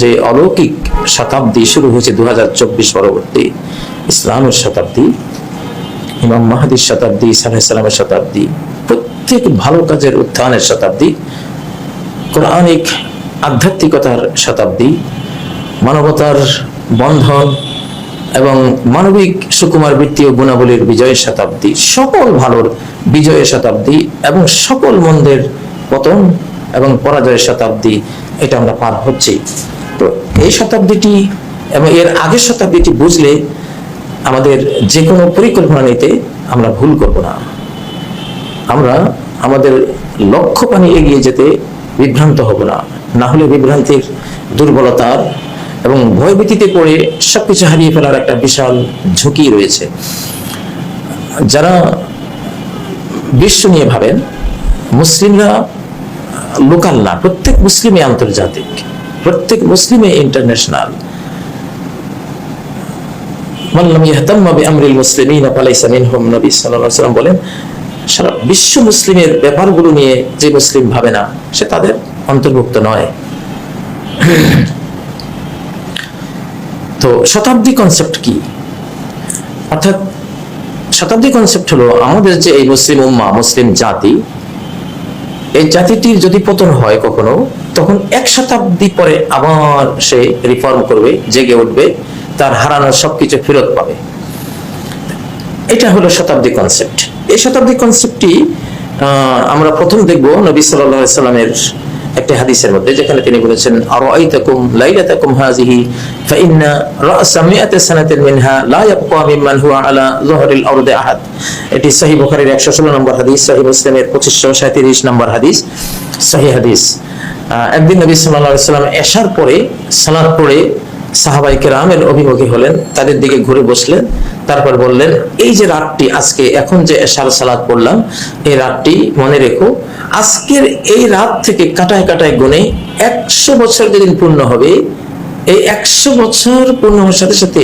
যে অলৌকিক শতাব্দী শুরু হয়েছে দু হাজার চব্বিশ পরবর্তী ইসলামের শতাব্দী, ইমাম মাহাদির শতাব্দী সালামের শতাব্দী, প্রত্যেক ভালো কাজের উত্থানের শতাব্দী, কোরআনিক আধ্যাত্মিকতার শতাব্দী, মানবতার বন্ধন এবং মানবিক সুকুমার বৃত্তি ও গুণাবলীর বিজয়ের শতাব্দী, সকল ভালোর বিজয়ের শতাব্দী এবং সকল মন্দের পতন এবং পরাজয়ের শতাব্দী, এটা আমরা পার হচ্ছি। তো এই শতাব্দীটি এবং এর আগের শতাব্দীটি বুঝলে আমাদের যে কোনো পরিকল্পনা নিতে আমরা ভুল করব না। আমরা আমাদের লক্ষ্য পানি এগিয়ে যেতে বিভ্রান্ত হব না। না হলে বিভ্রান্তির দুর্বলতার এবং ভয়ভীতিতে পড়ে সবকিছু হারিয়ে ফেলার একটা বিশাল ঝুঁকি রয়েছে। যারা বিশ্ব নিয়ে ভাবেন, মুসলিমরা লোকাল না, প্রত্যেক মুসলিমে আন্তর্জাতিক। প্রত্যেক মুসলিমে ইন্টারন্যাশনাল তো শতাব্দী কনসেপ্ট কি? অর্থাৎ শতাব্দী কনসেপ্ট হলো আমাদের যে এই মুসলিম উম্মা, মুসলিম জাতি, এই জাতিটির যদি পতন হয় কখনো তখন এক শতাব্দী পরে আবার সে রিফর্ম করবে, জেগে উঠবে, তার হারানোর সবকিছু ফেরত পাবে। এটা হলো শতাব্দী কনসেপ্ট এই শতাব্দী কনসেপ্টটি আমরা প্রথম দেখব নবী আলাইহি সাল্লামের একটি হাদিসের মধ্যে যেখানে তিনি বলেছেন আরাইতাকুম লাইলাতাকুম হাযিহি, ফাইন্না রা'সা মিআতি সানাতিন মিনহা লা ইয়াবকা মিম্মান হুয়া আলা যুহরিল আরদি আহাদ। এটি সহিহ বুখারীর 116 নম্বর হাদিস, সহিহ মুসলিমের 2537 নম্বর হাদিস, সহিহ হাদিস। একদিন নবী সাল্লাল্লাহু আলাইহি সাল্লাম এশার পরে সালাত পড়ে সাহাবাই কেরামের অভিমুখী হলেন, তাদের দিকে ঘুরে বসলেন। তারপর বললেন, এই যে রাতটি আজকে, এখন যে এশার সালাত পড়লাম, এই রাতটি মনে রেখো, আজকের এই রাত থেকে কাটায় কাটায় গুনে একশো বছর যেদিন পূর্ণ হবে, এই একশো বছর পূর্ণ হওয়ার সাথে সাথে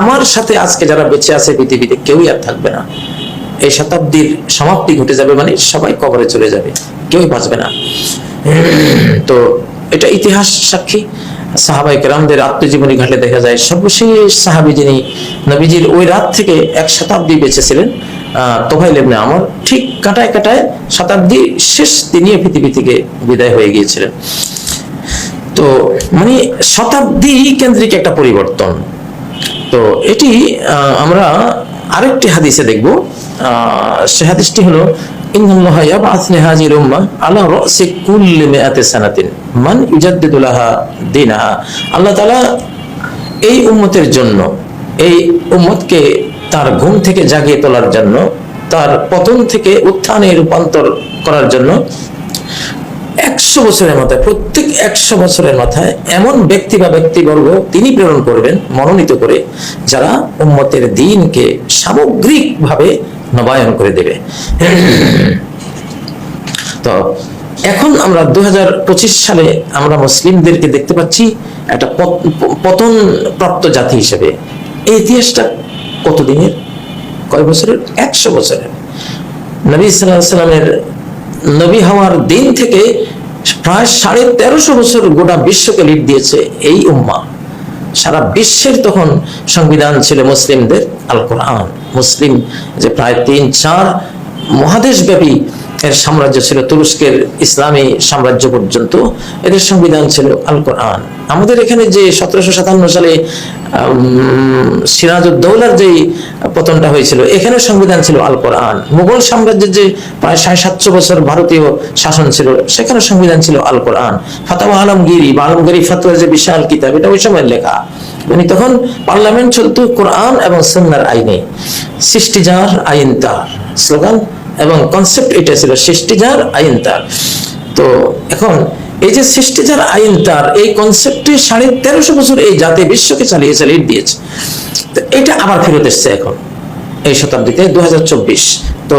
আমার সাথে আজকে যারা বেঁচে আছে পৃথিবীতে কেউই আর থাকবে না। এই শতাব্দীর সমাপ্তি ঘটে যাবে মানে সবাই কবরে চলে যাবে, কেউই বাঁচবে না। তো এটা ইতিহাস সাক্ষী। সাহাবাই কেরামদের আত্মজীবনী ঘাটলে দেখা যায় সর্বশেষ সাহাবি যিনি নবীজির ওই রাত থেকে এক শতাব্দী বেঁচে ছিলেন আহ, তোফাইল ঠিক কাটায় কাটায় শতাব্দী শেষ তিনি পৃথিবী থেকে বিদায় হয়ে গিয়েছিলেন। তো মানে শতাব্দী কেন্দ্রিক একটা পরিবর্তন। তো এটি আমরা আরেকটি হাদিসে দেখব। আহ, সে হাদিসটি হলো তার ঘুম থেকে জাগিয়ে তোলার জন্য, তার পতন থেকে উত্থানে রূপান্তর করার জন্য একশো বছরের মাথায়, প্রত্যেক একশো বছরের মাথায় এমন ব্যক্তি বা ব্যক্তিবর্গ তিনি প্রেরণ করবেন, মনোনীত করে, যারা উম্মতের দিনকে সামগ্রিকভাবে নবায়ন করে দেবে। তো এখন আমরা দু হাজার পঁচিশ সালে আমরা মুসলিমদেরকে দেখতে পাচ্ছি একটা পতন প্রাপ্ত জাতি হিসেবে। এই ইতিহাসটা কতদিনের? কয় বছরের? একশো বছরের। নবী সাল্লামের নবী হওয়ার দিন থেকে প্রায় সাড়ে তেরোশো বছর গোটা বিশ্বকে লিড দিয়েছে এই উম্মা। সারা বিশ্বের তখন সংবিধান ছিল মুসলিমদের আল কোরআন মুসলিম যে প্রায় তিন চার মহাদেশব্যাপী এর সাম্রাজ্য ছিল তুরস্কের ইসলামী সাম্রাজ্য পর্যন্ত। এদের সংবিধান ছিল আল কোরআন আমাদের এখানে যে সতেরোশো সাতান্ন সালে সিরাজউদ্দৌলার যে পতনটা হয়েছিল এখানে সংবিধান ছিল আল কোরআন মুঘল সাম্রাজ্যের যে প্রায় সাড়ে সাতশো বছর ভারতীয় শাসন ছিল সেখানে সংবিধান ছিল আল কোরআন ফাতাওয়া আলমগিরি বা আলমগিরি ফাতোয়ার যে বিশাল কিতাব, এটা ওই সময়ের লেখা। মানে তখন পার্লামেন্ট চলতো কোরআন এবং সন্ন্যার আইনে। সৃষ্টি যার, আইন তার। স্লোগান এবং কনসেপ্ট এটা ছিল সৃষ্টি যার আইন তার। তো এখন এই যে সৃষ্টি যার আইন তার, এই কনসেপ্টটি সাড়ে তেরোশো বছর এই জাতি বিশ্বকে চালিয়ে চালিয়ে দিয়েছে। তো এটা আবার ফেরত এসছে এখন, এই শতাব্দীতে দু হাজার চব্বিশ। তো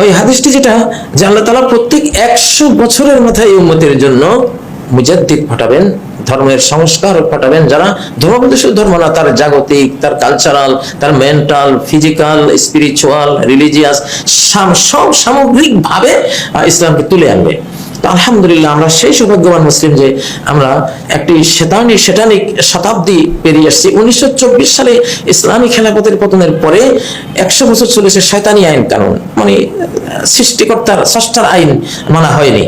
ওই হাদিসটি যেটা, যে আল্লাহ তালা প্রত্যেক একশো বছরের মাথায় এই উন্মতির জন্য মুজাদ্দিদ পাঠাবেন, ধর্মের সংস্কার পাঠাবেন যারা ধর্ম ধর্ম না, তার জাগতিক, তার কালচারাল তার মেন্টাল ফিজিক্যাল স্পিরিচুয়াল রিলিজিয়াস সব সামগ্রিক ভাবে ইসলামকে তুলে আনবে। আলহামদুলিল্লাহ আমরা সেই সৌভাগ্যবান মুসলিম যে আমরা একটি শেতানি, শেতানিক শতাব্দী পেরিয়ে আসছি। উনিশশো চব্বিশ সালে ইসলামী খেলাপথের পতনের পরে একশো বছর চলেছে শয়তানি আইন কানুন। মানে সৃষ্টিকর্তার ষষ্ঠার আইন মানা হয়নি।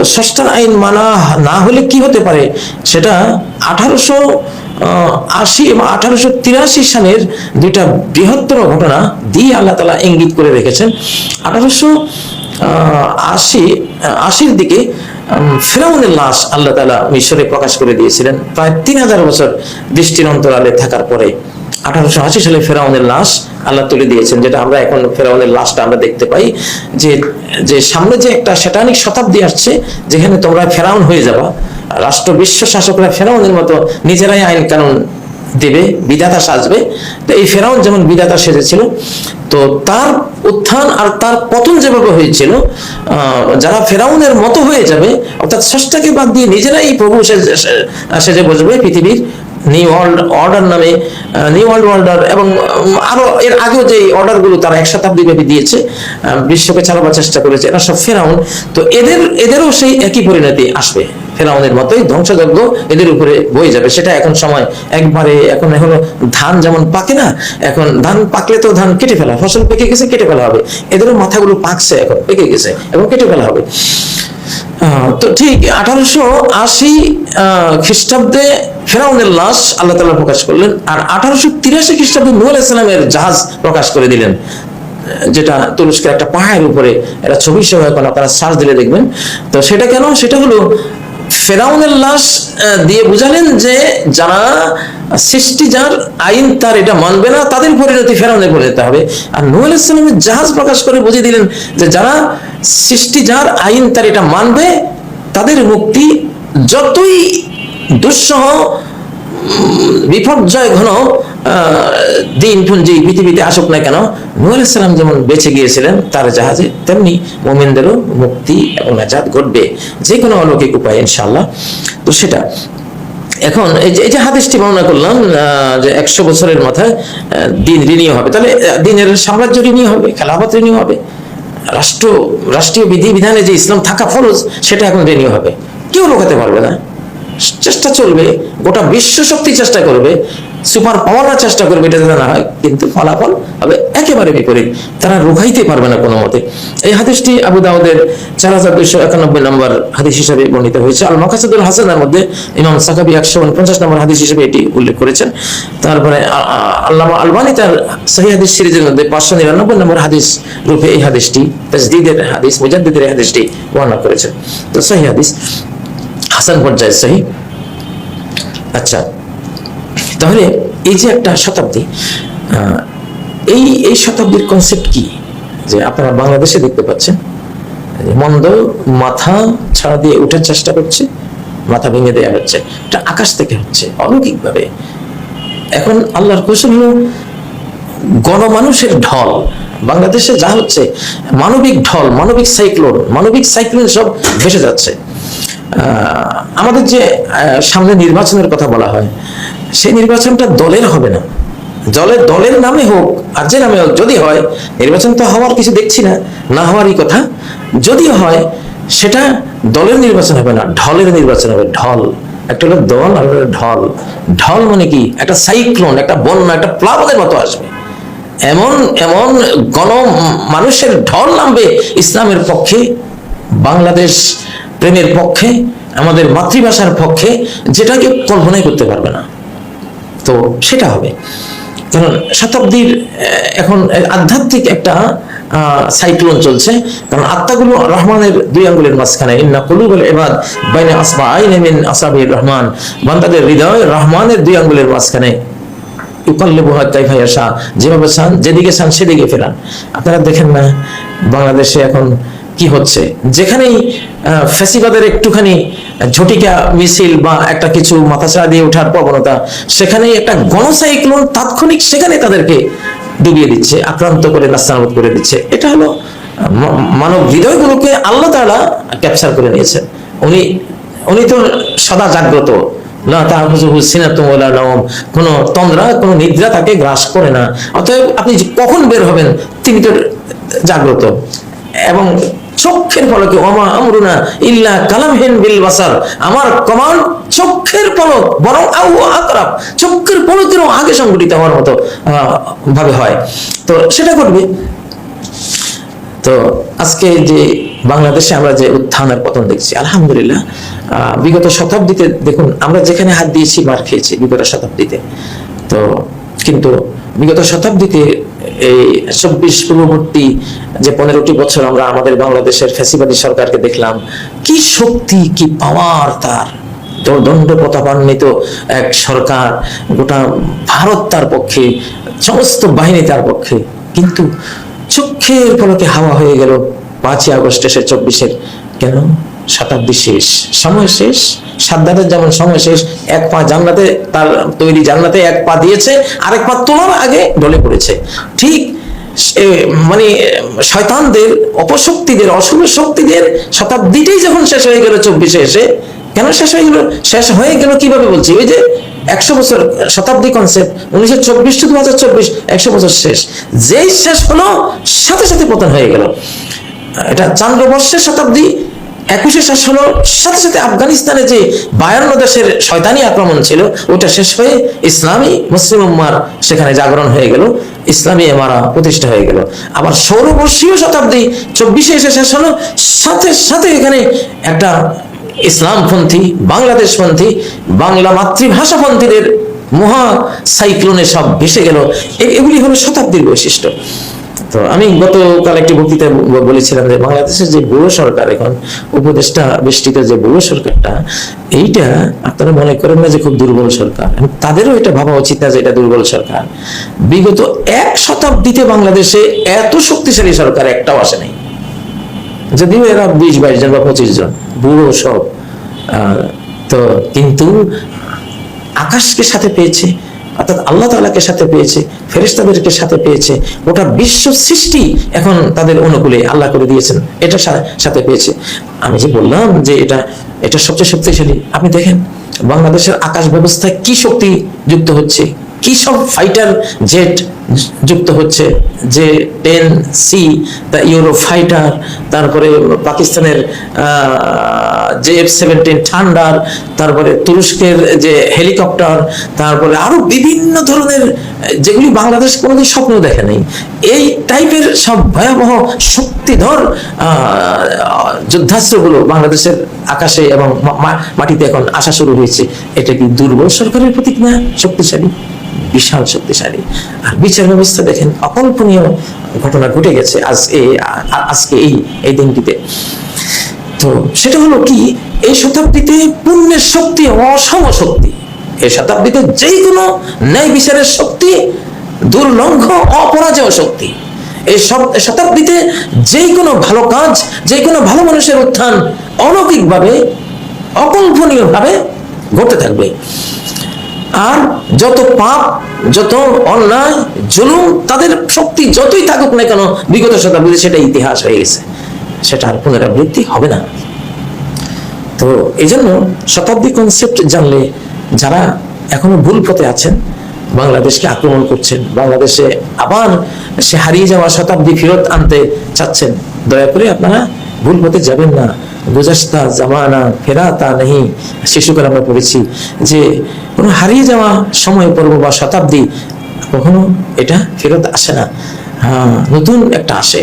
তো ষষ্ঠার আইন মানা না হলে কি হতে পারে? সেটা আঠারোশো আশি এবং আঠারোশো তিরাশি সালের দুইটা বৃহত্তর ঘটনা দিয়ে আল্লাহ তালা ইঙ্গিত করে রেখেছেন। আঠারোশো আশি আশির দিকে ফেরাউনের লাশ আল্লাহ তালা মিশরে প্রকাশ করে দিয়েছিলেন। প্রায় তিন হাজার বছর দৃষ্টির অন্তরালে থাকার পরে। আঠারোশো আশি সালে ফেরাউনের লাশ আল্লাহ তুলে দিয়েছেন, যেটা আমরা এখন ফেরাউনের লাশটা আমরা দেখতে পাই। যে যে সামনে যে একটা সেটানিক শতাব্দী আসছে, যেখানে তোমরা ফেরাউন হয়ে যাবা, রাষ্ট্র বিশ্ব শাসকরা ফেরাউনের মতো নিজেরাই আইন কানুন দেবে, বিধাতা সাজবে। তো এই ফেরাউন যেমন বিধাতা সেজেছিল, তো তার উত্থান আর তার পতন যেভাবে হয়েছিল যারা ফেরাউনের মতো হয়ে যাবে, অর্থাৎ ষষ্ঠাকে বাদ দিয়ে নিজেরাই প্রভু সেজে বসবে পৃথিবীর। নিউ ওয়ার্ল্ড অর্ডার নামে নিউ ওয়ার্ল্ড অর্ডার এবং উম, আরও এর আগেও যে অর্ডারগুলো তারা এক শতাব্দী ব্যাপী দিয়েছে বিশ্বকে চালাবার চেষ্টা করেছে এরা সব ফেরাউন। তো এদের এদেরও সেই একই পরিণতি আসবে। ফেরাউনের মতোই ধ্বংসযজ্ঞ এদের উপরে বয়ে যাবে। সেটা এখন সময় একবারে এখন এখনও ধান যেমন পাকে না এখন ধান পাকলে তো ধান কেটে ফেলা ফসল পেকে গেছে কেটে ফেলা হবে। এদেরও মাথাগুলো পাকছে এখন পেকে গেছে এবং কেটে ফেলা হবে। তো ঠিক আঠারোশো আশি খ্রিস্টাব্দে ফেরাউনের লাশ আল্লাহ তালা প্রকাশ করলেন আর আঠারোশো তিরাশি খ্রিস্টাব্দে নুয়াল ইসলামের জাহাজ প্রকাশ করে দিলেন, যেটা তুরস্কের একটা পাহাড়ের উপরে এটা ছবি সহ এখন আপনারা সার্চ দিলে দেখবেন। তো সেটা কেন? সেটা হলো ফেরাউনের লাশ দিয়ে বুঝালেন যে যারা সৃষ্টি যার আইন তার এটা মানবে না, তাদের পরিণতি ফেরাউনের করে যেতে হবে। আর নুয়াল ইসলামের জাহাজ প্রকাশ করে বুঝিয়ে দিলেন যে যারা সৃষ্টি যার আইন তার এটা মানবে, তাদের মুক্তি যতই দুঃসহ বিপর্যয় ঘন দিন পুঞ্জি পৃথিবীতে আসুক না কেন নুয়াল ইসলাম যেমন বেঁচে গিয়েছিলেন, তার জাহাজে, তেমনি মোমেনদেরও মুক্তি এবং নাজাত ঘটবে। যে কোনো অলৌকিক উপায় ইনশাল্লাহ তো সেটা। এখন, এই যে এই যে হাদিসটি বর্ণনা করলাম যে একশো বছরের মাথায় দিন ঋণীয় হবে। তাহলে দিনের সাম্রাজ্য ঋণীয় হবে, খেলাফত ঋণীয় হবে। রাষ্ট্র, রাষ্ট্রীয় বিধি বিধানে যে ইসলাম থাকা ফরজ, সেটা এখন ঋণীয় হবে। কেউ লোকাতে পারবে না। চেষ্টা চলবে, গোটা বিশ্ব শক্তি চেষ্টা করবে সুপার পাওয়ার চেষ্টা করবে, এটা যাতে না হয়, কিন্তু ফলাফল হবে একেবারে বিপরীত। তারা রোখাইতে পারবে না কোনো মতে। এই হাদিসটি আবু দাউদের চার হাজার দুইশো একানব্বই নম্বর হাদিস হিসাবে বর্ণিত হয়েছে। আল মাকাসুদুল হাসানের মধ্যে ইমাম সাকাবি একশো উনপঞ্চাশ নম্বর হাদিস হিসেবে এটি উল্লেখ করেছেন। তারপরে আল্লামা আলবানি তার সহি হাদিস সিরিজের মধ্যে পাঁচশো নিরানব্বই নম্বর হাদিস রূপে এই হাদিসটি, তাজদিদের হাদিস, মুজাদ্দিদের হাদিসটি বর্ণনা করেছেন। তো সহি হাদিস। হাসান পর্যায়ে সহি। আচ্ছা তাহলে এই যে একটা শতাব্দী এই এই শতাব্দীর কনসেপ্ট কি? যে আপনারা বাংলাদেশে দেখতে পাচ্ছেন মন্দ মাথা ছাড়া দিয়ে উঠার চেষ্টা করছে, মাথা ভেঙে দেওয়া হচ্ছে, এটা আকাশ থেকে হচ্ছে, অলৌকিকভাবে। এখন আল্লাহর কৌশল হলো, গণমানুষের ঢল, বাংলাদেশে যা হচ্ছে, মানবিক ঢল, মানবিক সাইক্লোন মানবিক সাইক্লোন সব ভেসে যাচ্ছে। আমাদের যে সামনে নির্বাচনের কথা বলা হয়, সেই নির্বাচনটা দলের হবে না। দলের দলের নামে হোক, আর যে নামে হোক, যদি হয়, নির্বাচন তো হওয়ার কিছু দেখছি না না হওয়ারই কথা। যদি হয়, সেটা দলের নির্বাচন হবে না, ঢলের নির্বাচন হবে। ঢল, একটা হলো দল, আর ঢল। ঢল মানে কি? একটা সাইক্লোন, একটা বন্যা, একটা প্লাবনের মতো আসবে। এমন এমন গণ মানুষের ঢল নামবে ইসলামের পক্ষে, বাংলাদেশ প্রেমের পক্ষে, আমাদের মাতৃভাষার পক্ষে যেটাকে কল্পনাই করতে পারবে না। তো সেটা হবে। কারণ শতাব্দীর এখন আধ্যাত্মিক একটা সাইক্লোন চলছে। কারণ আত্মাগুলো রহমানের দুই আঙ্গুলের মাঝখানে, ইন্না কুলুবুল ইবাদ বাইনা আসবা আইন মিন আসাবির রহমান। বান্দাদের হৃদয় রহমানের দুই আঙ্গুলের মাঝখানে। ইউকাল্লিবুহা কাইফা ইয়াশা, যেভাবে চান, যেদিকে চান সেদিকে ফেরান। আপনারা দেখেন না, বাংলাদেশে এখন কি হচ্ছে? যেখানেই আহ, ফ্যাসিবাদের একটুখানি ঝটিকা মিছিল বা একটা কিছু মাথাছাড়া দিয়ে ওঠার প্রবণতা সেখানেই একটা গণসাইক্লোন তাৎক্ষণিক সেখানে তাদেরকে ডুবিয়ে দিচ্ছে আক্রান্ত করে নাস্তানাবুদ করে দিচ্ছে। এটা হলো মানব হৃদয়গুলোকে আল্লাহ তাআলা ক্যাপচার করে নিয়েছেন উনি উনি তো সদা জাগ্রত। না তার তন্দ্রা কোনো নিদ্রা তাকে গ্রাস করে না। অতএব আপনি কখন বের হবেন তিনি তো জাগ্রত। এবং চোখের পলকে, ওমা আমরুনা ইল্লা কালামহিন বিল বাসার। আমার কমান্ড চোখের পলক, বরং আউ আকরাব। চোখের পলকেরও আগে সংগঠিত হওয়ার মতো ভাবে হয়। তো সেটা করবে তো আজকে যে বাংলাদেশে আমরা যে উত্থানের পতন দেখছি, আলহামদুলিল্লাহ বিগত শতাব্দীতে দেখুন, আমরা যেখানে হাত দিয়েছি, মার খেয়েছি বিগত শতাব্দীতে। তো কিন্তু বিগত শতাব্দীতে এই চব্বিশ পূর্ববর্তী যে পনেরোটি বছর আমরা আমাদের বাংলাদেশের ফ্যাসিবাদী সরকারকে দেখলাম, কি শক্তি, কি পাওয়ার তার? দণ্ড প্রতাপান্বিত এক সরকার, গোটা ভারত তার পক্ষে, সমস্ত বাহিনী তার পক্ষে। কিন্তু চোখের পলকে হাওয়া হয়ে গেল পাঁচই আগস্ট এসে চব্বিশের। কেন? শতাব্দী শেষ। সময় শেষ, সাদ্দাতের যেমন সময় শেষ, এক পা জান্নাতে তার তৈরি জান্নাতে এক পা দিয়েছে, আরেক পা তোলার আগে ঢলে পড়েছে। ঠিক মানে শয়তানদের অপশক্তিদের, অশুভ শক্তিদের শতাব্দীটাই যখন শেষ হয়ে গেল চব্বিশে এসে, কেন শেষ হয়ে গেল? শেষ হয়ে গেল কীভাবে বলছি? ওই যে একশো বছর শতাব্দী কনসেপ্ট উনিশশো চব্বিশ টু দু হাজার চব্বিশ, একশো বছর শেষ। যেই শেষ হলো, সাথে সাথে পতন হয়ে গেল। এটা চান্দ্রবর্ষের শতাব্দী একুশে শেষ হলো। সাথে সাথে আফগানিস্তানে যে বায়ান্ন দেশের শয়তানি আক্রমণ ছিল, ওটা শেষ হয়ে ইসলামী মুসলিম উম্মার সেখানে জাগরণ হয়ে গেল, ইসলামী এমারা প্রতিষ্ঠা হয়ে গেল। আবার সৌরবর্ষীয় শতাব্দী চব্বিশে এসে শেষ হলো। সাথে সাথে এখানে একটা ইসলামপন্থী, বাংলাদেশপন্থী, বাংলা মাতৃভাষাপন্থীদের মহা সাইক্লোনে সব ভেসে গেল। এগুলি হলো শতাব্দীর বৈশিষ্ট্য। তো আমি গতকাল একটি বক্তৃতায় বলেছিলাম যে বাংলাদেশের যে বুড়ো সরকার এখন, উপদেষ্টা বেষ্টিত যে বুড়ো সরকারটা, এইটা আপনারা মনে করেন না যে খুব দুর্বল সরকার। তাদেরও এটা ভাবা উচিত না যে এটা দুর্বল সরকার। বিগত এক শতাব্দীতে বাংলাদেশে এত শক্তিশালী সরকার একটাও আসে নাই। যদিও এরা বিশ, বাইশ জন বা পঁচিশ জন, বুড়ো সব। তো কিন্তু আকাশকে সাথে পেয়েছে। অর্থাৎ আল্লাহ তালাকে সাথে পেয়েছে, ফেরেশতাদেরকে সাথে পেয়েছে ওটা বিশ্ব সৃষ্টি এখন তাদের অনুকূলে আল্লাহ করে দিয়েছেন, এটা সাথে পেয়েছে। আমি যে বললাম যে এটা এটা সবচেয়ে শক্তিশালী, আপনি দেখেন, বাংলাদেশের আকাশ ব্যবস্থায় কি শক্তি যুক্ত হচ্ছে? কি সব ফাইটার জেট যুক্ত হচ্ছে? যে ten C the Euro fighter তারপরে পাকিস্তানের যে এফ সেভেন্টিন থান্ডার তারপরে তুরস্কের যে হেলিকপ্টার তারপরে আরও বিভিন্ন ধরনের, যেগুলি বাংলাদেশ কোনোদিন স্বপ্ন দেখে নেই। এই টাইপের সব ভয়াবহ শক্তিধর যুদ্ধাস্ত্রগুলো বাংলাদেশের আকাশে এবং মাটিতে এখন আসা শুরু হয়েছে। এটা কি দুর্বল সরকারের প্রতীক না শক্তিশালী? বিশাল শক্তিশালী। আর বিচার ব্যবস্থা দেখেন, অকল্পনীয় ঘটনা ঘটে গেছে আজ আজকে এই এই দিনটিতে। তো সেটা হলো কি, এই শতাব্দীতে পুণ্যের শক্তি, অসম শক্তি, এই শতাব্দীতে যেই কোনো ন্যায় বিচারের শক্তি, দুর্লঙ্ঘ, অপরাজয় শক্তি, এই শতাব্দীতে যেই কোনো ভালো কাজ যে কোনো ভালো মানুষের উত্থান অলৌকিকভাবে, অকল্পনীয়ভাবে ঘটতে থাকবে। আর যত পাপ, যত অন্যায়, জুলুম, তাদের শক্তি যতই থাকুক না কেন, বিগত শতাব্দীতে সেটা ইতিহাস হয়ে গেছে। সেটা আর পুনরাবৃত্তি হবে না। তো এই জন্য শতাব্দী কনসেপ্ট জানলে যারা এখনও ভুল পথে আছেন, বাংলাদেশকে আক্রমণ করছেন, বাংলাদেশে আবার সে হারিয়ে যাওয়া শতাব্দী ফেরত আনতে চাচ্ছেন, দয়া করে আপনারা ভুল পথে যাবেন না। গুজস্তা জামানা, ফেরাতা নেই। শিশুকাল আমরা পড়েছি যে কোনো হারিয়ে যাওয়া সময়, পর্ব বা শতাব্দী কখনো এটা ফেরত আসে না। হ্যাঁ নতুন একটা আসে।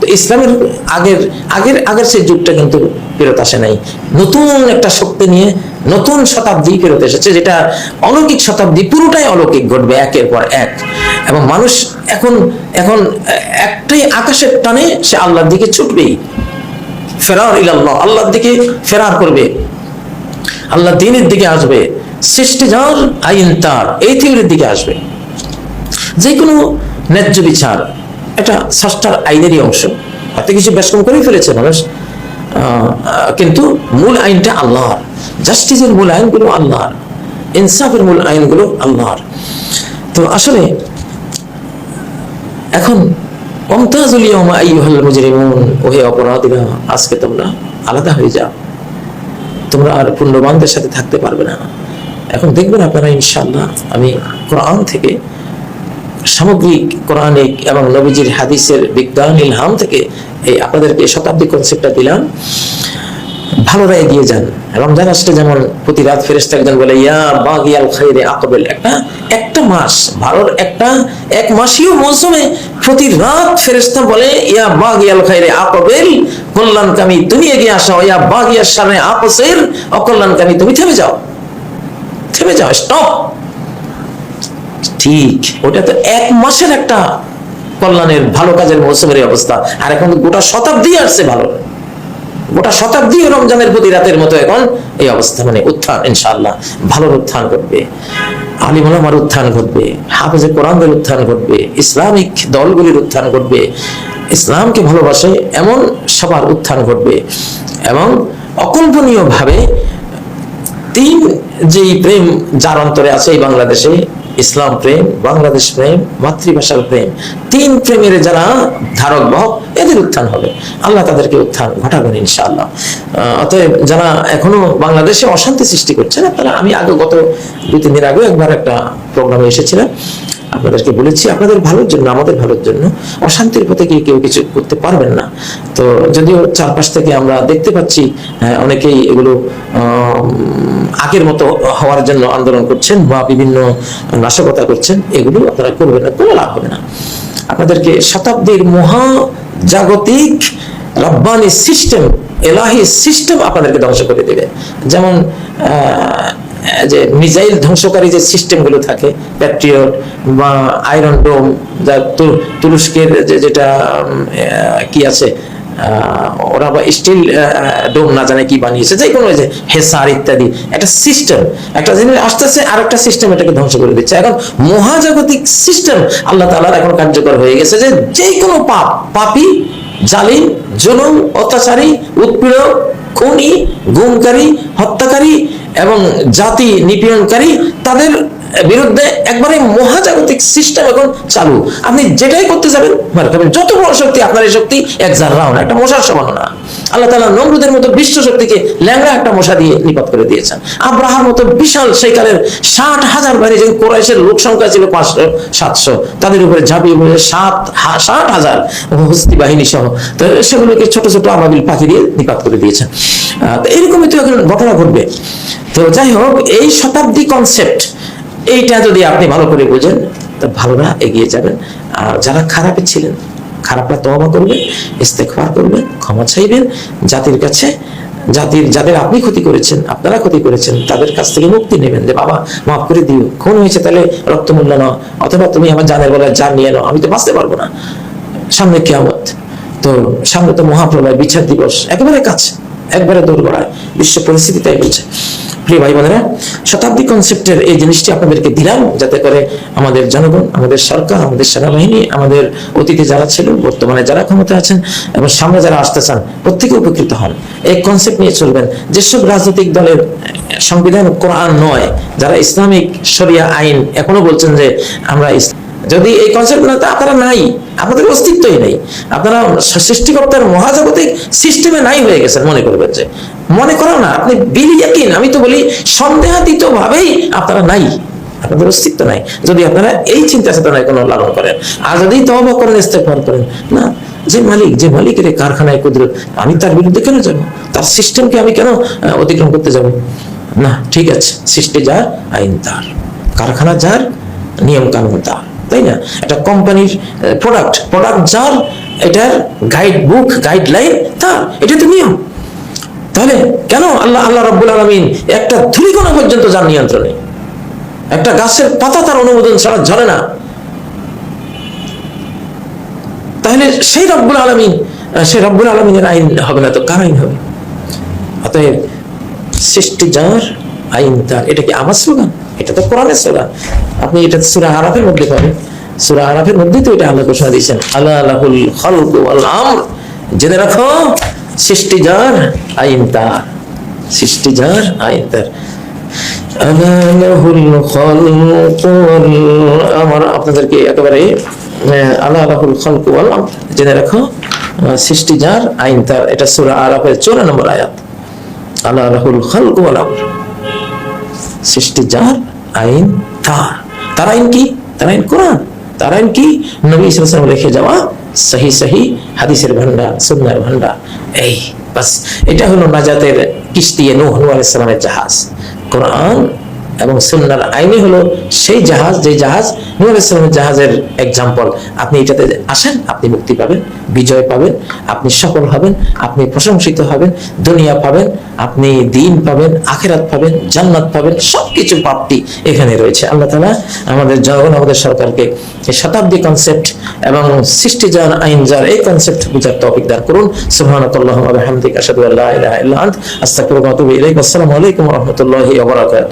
তো ইসলামের আগের আগের আগের সেই যুগটা কিন্তু ফেরত আসে নাই। নতুন একটা শক্তি নিয়ে নতুন শতাব্দী ফেরত এসেছে, যেটা অলৌকিক শতাব্দী পুরোটাই অলৌকিক ঘটবে একের পর এক। এবং মানুষ এখন এখন একটাই আকাশের টানে সে আল্লাহর দিকে ছুটবেই। ফেরার ইলাল্লাহ, আল্লাহর দিকে ফেরার করবে। আল্লাহ দিনের দিকে আসবে, সৃষ্টি যার আইন তার, এই থিওরির দিকে আসবে। যে কোনো ন্যায্য বিচার, এটা ষষ্ঠার আইনেরই অংশ। হয়তো কিছু ব্যস্কম করেই ফেলেছে মানুষ। কিন্তু মূল আইনটা আল্লাহর। জাস্টিসের মূল আইনগুলো আল্লাহর। ইনসাফের মূল আইনগুলো আল্লাহর। তো আসলে এখন অমতাজুল ইয়াউমা আইয়ুহাল মুজরিমুন। ওহে অপরাধীরা, আজকে তোমরা আলাদা হয়ে যাও। তোমরা আর পুণ্যবানদের সাথে থাকতে পারবে না। এখন দেখবেন আপনারা, ইনশাআল্লাহ, আমি কোরআন থেকে সামগ্রিক কোরআনিক এবং নবীজির হাদিসের বিজ্ঞান ইলহাম থেকে এই আপনাদেরকে শতাব্দী কনসেপ্টটা দিলাম। ভালোরা এগিয়ে যান। রমজান আসলে যেমন প্রতি রাত ফেরেস্তা একজন বলে, ইয়া বাগিয়াল খাইরে আকবেল। একটা একটা মাস, ভালোর একটা, এক মাসীয় মৌসুমে প্রতি রাত ফেরেস্তা বলে, ইয়া বাগিয়াল খাইরে আকবেল। কল্যাণকামী তুমি এগিয়ে আসো। ইয়া বাগিয়ার সামনে আপসের অকল্যাণকামী তুমি থেমে যাও। থেমে যাও স্টপ ঠিক, ওটা তো এক মাসের একটা কল্যাণের, ভালো কাজের মৌসুমের অবস্থা। আর এখন গোটা শতাব্দী আসছে ভালো। গোটা শতাব্দী রমজানের প্রতি রাতের মতো এখন এই অবস্থা মানে উত্থান, ইনশাআল্লাহ, ভালোর উত্থান ঘটবে। আলিমুলামার উত্থান ঘটবে, হাফেজে কোরআনদের উত্থান ঘটবে, ইসলামিক দলগুলির উত্থান ঘটবে, ইসলামকে ভালোবাসে এমন সবার উত্থান ঘটবে। এবং অকল্পনীয় ভাবে তিন যেই প্রেম যার অন্তরে আছে এই বাংলাদেশে ইসলাম প্রেম, বাংলাদেশ প্রেম, মাতৃভাষার প্রেম, তিন প্রেমের যারা ধারক বাহক, এদের উত্থান হবে। আল্লাহ তাদেরকে উত্থান ঘটাবেন ইনশাআল্লাহ। অতএব যারা এখনও বাংলাদেশে অশান্তি সৃষ্টি করছে না, তারা আমি আগে গত দু তিন দিন আগে একবার একটা প্রোগ্রামে এসেছিলাম। আপনাদেরকে বলেছি আপনাদের ভালোর জন্য আমাদের ভালোর জন্য অশান্তির পথে গিয়ে কেউ কিছু করতে পারবেন না। তো যদিও চারপাশ থেকে আমরা দেখতে পাচ্ছি হ্যাঁ, অনেকেই এগুলো আগের মতো হওয়ার জন্য আন্দোলন করছেন বা বিভিন্ন নাশকতা করছেন এগুলো আপনারা করবেন না কোনো লাভ হবে না। আপনাদেরকে শতাব্দীর মহা জাগতিক রব্বানি সিস্টেম এলাহি সিস্টেম আপনাদেরকে ধ্বংস করে দেবে। যেমন যে মিসাইল ধ্বংসকারী যে সিস্টেমগুলো থাকে প্যাট্রিয়ট বা আয়রন ডোম যা তুরস্কের যে, যেটা কি আছে ওরা বা স্টিল ডোম না জানে কি বানিয়েছে যে কোনো যে হেসার ইত্যাদি, একটা সিস্টেম একটা জিনিস আস্তে আস্তে আর একটা সিস্টেম এটাকে ধ্বংস করে দিচ্ছে। এখন মহাজাগতিক সিস্টেম আল্লাহ তালার এখন কার্যকর হয়ে গেছে যে যে কোনো পাপ, পাপী, জালিম, জুলুম, অত্যাচারী, উৎপীড়ক, খুনি, গুমকারী, হত্যাকারী এবং জাতি নিপীড়নকারী তাদের বিরুদ্ধে একবারে মহাজাগতিক সিস্টেম এখন চালু। আপনি যেটাই করতে যাবেন যত বড় শক্তি আপনার এই শক্তি, এক জার্রাও না, একটা মশার সমান না। আল্লাহ তালা নমরুদের মতো বিশ্ব শক্তিকে ল্যাংড়া একটা মশা দিয়ে নিপাত করে দিয়েছেন। আব্রাহার মতো বিশাল সেই কালের ষাট হাজার বাড়ি যে কোরাইশের লোক সংখ্যা ছিল পাঁচশো, সাতশো, তাদের উপরে ঝাঁপিয়ে পড়ে সাত ষাট হাজার হস্তি বাহিনী সহ। তো সেগুলোকে ছোট ছোট আবাবিল পাখি দিয়ে নিপাত করে দিয়েছেন। এরকমই তো এখন ঘটনা ঘটবে। তো যাই হোক, এই শতাব্দী কনসেপ্ট এইটা যদি আপনি ভালো করে বোঝেন, তো ভালোরা এগিয়ে যাবেন। আর যারা খারাপে ছিলেন খারাপরা তওবা করবেন, ইস্তেগফার করবেন, ক্ষমা চাইবেন। জাতির কাছে, জাতির, যাদের আপনি ক্ষতি করেছেন, আপনারা ক্ষতি করেছেন, তাদের কাছ থেকে মুক্তি নেবেন যে, বাবা, মাফ করে দিও, খুন হয়েছে, তাহলে রক্তমূল্য নাও। অথবা তুমি আমার জানের বেলায় জান নিয়ে নাও, আমি তো বাঁচতে পারব না। সামনে কেয়ামত। তো সামনে তো মহাপ্রলয়, বিচার দিবস, একেবারে কাছে, একবারে দৌড় গড়ায় বিশ্ব পরিস্থিতি তাই বলছে। প্রিয় ভাই বোনেরা শতাব্দী কনসেপ্টের এই জিনিসটি আপনাদেরকে দিলাম যাতে করে আমাদের জনগণ, আমাদের সরকার, আমাদের সেনাবাহিনী, আমাদের অতীতে যারা ছিল, বর্তমানে যারা ক্ষমতা আছেন এবং সামনে যারা আসতে চান, প্রত্যেকে উপকৃত হন। এই কনসেপ্ট নিয়ে চলবেন। যেসব রাজনৈতিক দলের সংবিধান, কোরআন নয়, যারা ইসলামিক শরিয়া আইন এখনও বলছেন যে আমরা যদি এই কনসেপ্ট না আপনারা নাই, আপনাদের অস্তিত্বই নেই। আপনারা সৃষ্টিকর্তার মহাজাগতিক সিস্টেমে নাই হয়ে গেছেন মনে করবেন যে। মনে করো না, আপনি বিলিয়াকিন আমি তো বলি সন্দেহাতীত ভাবেই আপনারা নাই, আপনাদের অস্তিত্ব নাই। যদি আপনারা এই চিন্তা চেতনায় কোনো লালন করেন আর যদি তহবা করেন ইস্তেফার করেন, না, যে মালিক, যে মালিকের এই কারখানায় কুদরত, আমি তার বিরুদ্ধে কেন যাব? তার সিস্টেমকে আমি কেন অতিক্রম করতে যাব? না, ঠিক আছে, সৃষ্টি যার, আইন তার। কারখানা যার নিয়ম কানুন তার। তাই না? একটা কোম্পানির প্রোডাক্ট প্রোডাক্ট যার, এটার গাইড বুক গাইডলাইন তার এটা তো নিয়ম। তাহলে কেন আল্লাহ আল্লাহ রাব্বুল আলামিন একটা ধূলিকণা পর্যন্ত যার নিয়ন্ত্রণে? একটা গাছের পাতা তার অনুমোদন ছাড়া ঝরে না। তাহলে সেই রব্বুল আলমিন সেই রব্বুল আলমিনের আইন হবে না তো কার আইন হবে? অতএব সৃষ্টি যার আইন তার এটা কি আমার স্লোগান? এটা তো কোরআনের স্লোগান। আপনি এটা সুরা আরাফের মধ্যে পাবেন সুরা আরাফের মধ্যেই তো এটা আল্লাহ ঘোষণা দিয়েছেন আল্লাহ আল্লাহুল খালকু ওয়াল আমর। জেনে রাখো, সৃষ্টি যার আইন তার সৃষ্টি যার আমর। আপনাদেরকে একেবারে আল্লাহ লাহুল খালকু ওয়াল আমর। জেনে রাখো সৃষ্টি যার এটা সূরা আরাফের 14 নম্বর আয়াত। আল্লাহ লাহুল খালকু ওয়াল আমর। সৃষ্টি যার আইন তার। তার আইন কি? তার আইন কোরআন। তার আইন কি? নবী ইসলাম রেখে যাওয়া সহি সহি হাদিসের ভান্ডার সুন্দর ভান্ডার। এই বাস এটা হলো নাজাতের কিস্তি নূহ নূহ আলাইহিস সালামের জাহাজ। কোরআন এবং সুন্নার আইনি হলো সেই জাহাজ, যে জাহাজ আলাইহিস জাহাজের এক্সাম্পল আপনি এটাতে আসেন, আপনি মুক্তি পাবেন, বিজয় পাবেন, আপনি সফল হবেন, আপনি প্রশংসিত হবেন, দুনিয়া পাবেন, আপনি দিন পাবেন, আখেরাত পাবেন, জান্নাত পাবেন, সবকিছু প্রাপ্তি এখানে রয়েছে। আল্লাহ তাআলা আমাদের জনগণ, আমাদের সরকারকে শতাব্দী কনসেপ্ট এবং সৃষ্টি যার আইন যার এই কনসেপ্ট বুঝার তৌফিক দান করুন। সুবহানাকাল্লাহুম্মা ওয়া বিহামদিকা আসসালামু আলাইকুম ওয়া